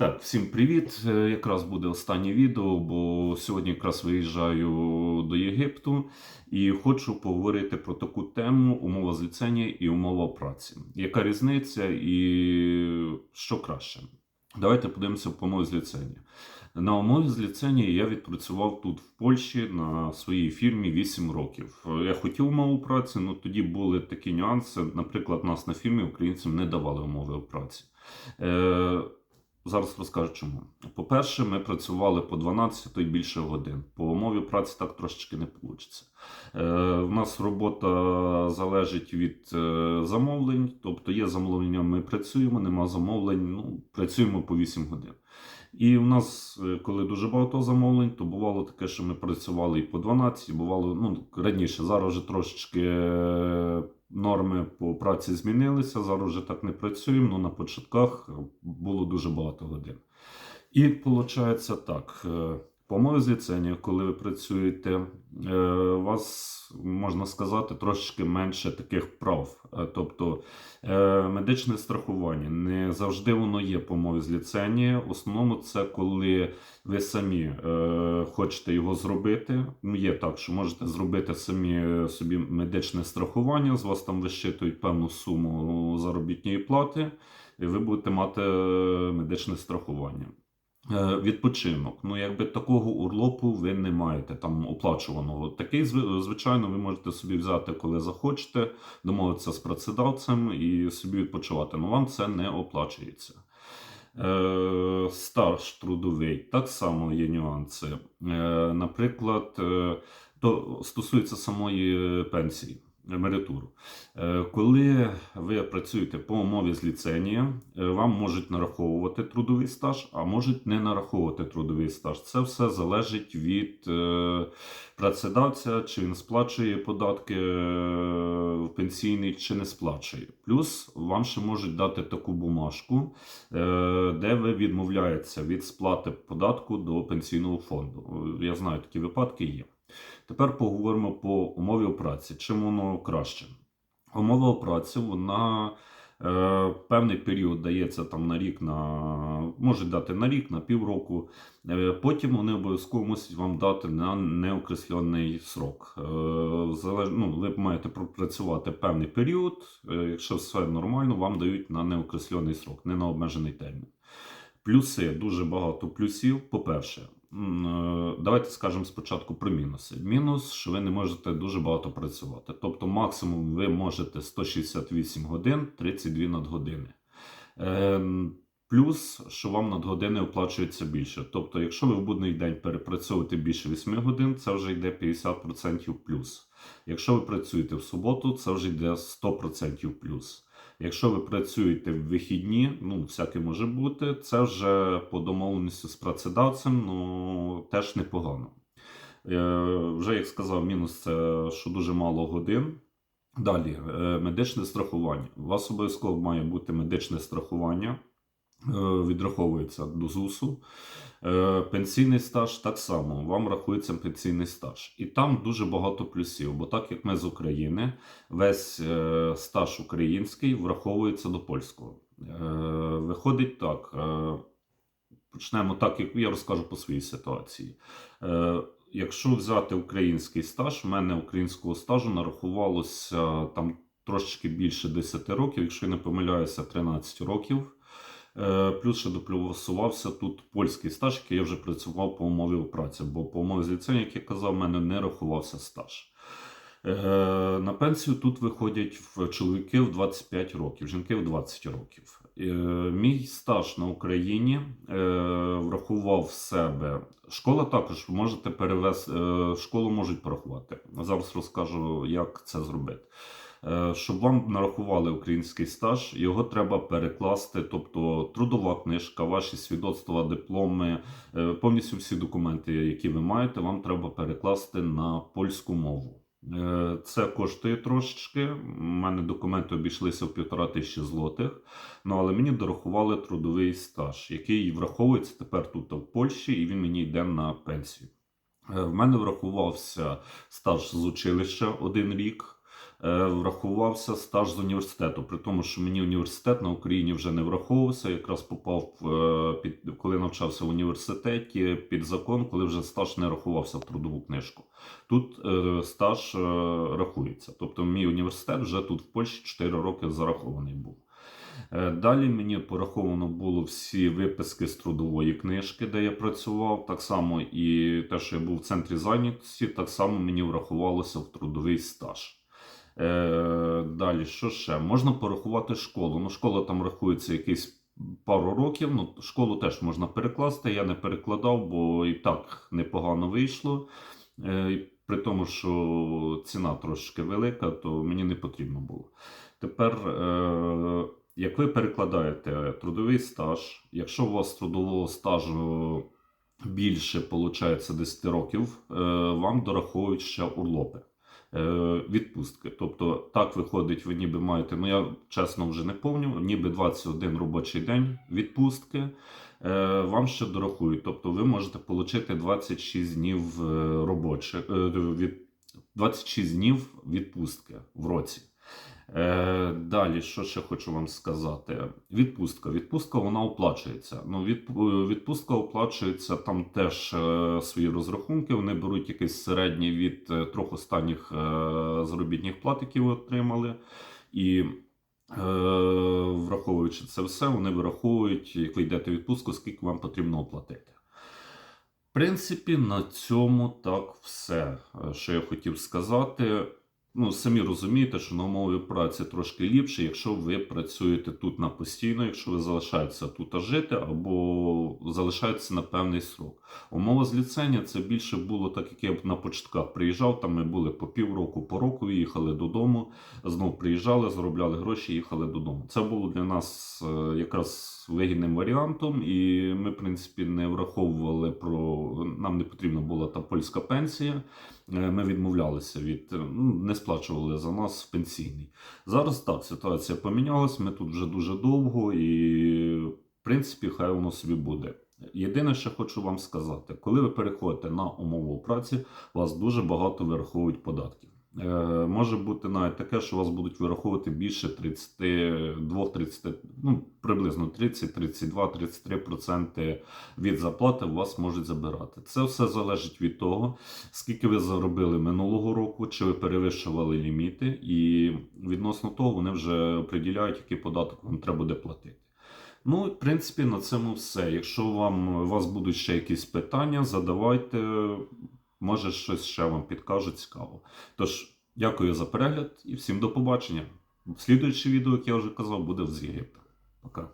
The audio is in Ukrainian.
Так, всім привіт. Е, Якраз буде останнє відео, бо сьогодні якраз виїжджаю до Єгипту і хочу поговорити про таку тему умова зліцення і умова праці. Яка різниця і що краще? Давайте подивимося по умові зліцення. На умові зліцення я відпрацював тут в Польщі на своїй фірмі 8 років. Я хотів умову праці, але тоді були такі нюанси. Наприклад, нас на фірмі українцям не давали умови праці. Зараз розкажу чому. По-перше, ми працювали по 12 і більше годин. По умові праці так трошечки не вийде. Е, у нас робота залежить від е, замовлень, тобто є замовлення, ми працюємо, нема замовлень, ну, працюємо по 8 годин. І в нас, е, коли дуже багато замовлень, то бувало таке, що ми працювали і по 12, і бувало ну, раніше. Зараз вже трошечки е, норми по праці змінилися. Зараз вже так не працюємо, але на початках було дуже багато годин. І виходить так. Е, По умові зліцення, коли ви працюєте, е, у вас можна сказати трошечки менше таких прав. Е, Тобто е, медичне страхування не завжди воно є по умові зліцення. В основному це коли ви самі хочете його зробити. Ну, є так, що можете зробити самі собі медичне страхування, з вас там вищитують певну суму заробітної плати, і ви будете мати медичне страхування. Е, Відпочинок. Ну, якби такого урлопу ви не маєте там оплачуваного. Такий, звичайно, ви можете собі взяти, коли захочете, домовитися з працедавцем і собі відпочивати. Ну вам це не оплачується. Е, Стаж трудовий, так само є нюанси. Е, Наприклад, то стосується самої пенсії, емеретуру. Е, Коли ви працюєте по умові з ліценія, е, вам можуть нараховувати трудовий стаж, а можуть не нараховувати трудовий стаж. Це все залежить від е, працедавця, чи він сплачує податки в пенсійний, чи не сплачує. Плюс вам ще можуть дати таку бумажку, де ви відмовляєтеся від сплати податку до пенсійного фонду. Я знаю, такі випадки є. Тепер поговоримо по умові праці. Чим воно краще? Умова праці, вона е, певний період дається там на рік, на можуть дати на рік, на півроку. Е, потім вони обов'язково мусять вам дати на неокреслений срок. Е, залеж, ну, ви маєте пропрацювати певний період. Е, якщо все нормально, вам дають на неокреслений срок, не на обмежений термін. Плюси дуже багато плюсів. По-перше, давайте скажемо спочатку про мінуси. Мінус, що ви не можете дуже багато працювати. Тобто, максимум ви можете 168 годин, 32 надгодини. Е, Плюс, що вам надгодини оплачується більше. Тобто, якщо ви в будний день перепрацьовуєте більше 8 годин, це вже йде 50% плюс. Якщо ви працюєте в суботу, це вже йде 100% плюс. Якщо ви працюєте в вихідні, ну всяке може бути, це вже по домовленості з працедавцем, ну теж непогано. Е, вже як сказав, мінус це що дуже мало годин. Далі, е, медичне страхування. У вас обов'язково має бути медичне страхування, відраховується до ЗУСу. Е, Пенсійний стаж так само, вам рахується пенсійний стаж. І там дуже багато плюсів, бо так як ми з України, весь е, стаж український враховується до польського. Е, Виходить так. е, Почнемо так, як я розкажу по своїй ситуації. Е, Якщо взяти український стаж, в мене українського стажу нарахувалося там трошечки більше 10 років, якщо я не помиляюся, 13 років. Е, Плюс ще доплюсувався тут польський стаж, який я вже працював по умові праці, бо по умові з як я казав, в мене не рахувався стаж. Е, На пенсію тут виходять чоловіки в 25 років, жінки в 20 років. Е, Мій стаж на Україні врахував в себе. Школа також можете перевести, школу можуть порахувати. Зараз розкажу, як це зробити. Е, Щоб вам нарахували український стаж, його треба перекласти, тобто трудова книжка, ваші свідоцтва, дипломи, е, повністю всі документи, які ви маєте, вам треба перекласти на польську мову. Е, Це коштує трошечки. У мене документи обійшлися в півтора тисячі злотих. Ну але мені дорахували трудовий стаж, який враховується тепер тут в Польщі, і він мені йде на пенсію. В мене врахувався стаж з училища один рік. Е, врахувався стаж з університету. При тому, що мені університет на Україні вже не враховувався. Якраз попав е, під коли навчався в університеті під закон, коли вже стаж не рахувався в трудову книжку. Тут е, стаж рахується. Тобто, мій університет вже тут в Польщі 4 роки зарахований був. Далі мені пораховано було всі виписки з трудової книжки, де я працював. Так само і те, що я був в центрі зайнятості, так само мені врахувалося в трудовий стаж. Е, далі, що ще? Можна порахувати школу. Ну, школа там рахується якийсь пару років. Ну, школу теж можна перекласти. Я не перекладав, бо і так непогано вийшло. Е, при тому, що ціна трошки велика, то мені не потрібно було. Тепер, е, як ви перекладаєте трудовий стаж, якщо у вас трудового стажу більше, виходить, 10 років, е, вам дораховують ще урлопи. Е, Відпустки. Тобто, так виходить, ви ніби маєте, ну я чесно вже не пам'ятаю, ніби 21 робочий день відпустки е, вам ще дорахують. Тобто ви можете отримати 26 днів е, робочих, е, від, 26 днів відпустки в році. Е, далі, що ще хочу вам сказати? Відпустка. Відпустка вона оплачується. Ну, від, відпустка оплачується там теж е, свої розрахунки. Вони беруть якийсь середній від е, трьох останніх е, заробітних плат, які ви отримали. І е, враховуючи це все, вони вираховують, як ви йдете відпустку, скільки вам потрібно оплатити. В принципі, на цьому так все, е, що я хотів сказати. Ну, самі розумієте, що на умові праці трошки ліпше, якщо ви працюєте тут на постійно, якщо ви залишаєтеся тут жити, або залишаєтеся на певний срок. Умова з ліцензія це більше було так, як я на початках приїжджав. Там ми були по півроку, по року, їхали додому, знов приїжджали, заробляли гроші, їхали додому. Це було для нас е, якраз вигідним варіантом, і ми, в принципі, не враховували про нам не потрібна була та польська пенсія. Е, Ми відмовлялися від е, ну, не сплачували за нас в пенсійний. Зараз так ситуація помінялась. Ми тут вже дуже довго, і в принципі, хай воно собі буде. Єдине, що хочу вам сказати, коли ви переходите на умову праці, вас дуже багато вираховують податків. Е, може бути навіть таке, що вас будуть вираховувати більше 32, 30, ну приблизно 30, 32, 33% від заплати у вас можуть забирати. Це все залежить від того, скільки ви заробили минулого року, чи ви перевищували ліміти, і відносно того вони вже определяють, який податок вам треба буде платити. Ну, в принципі, на цьому все. Якщо вам у вас будуть ще якісь питання, задавайте. Може, щось ще вам підкажуть цікаво. Тож, дякую за перегляд і всім до побачення. Слідуюче відео, як я вже казав, буде з Єгипта. Пока.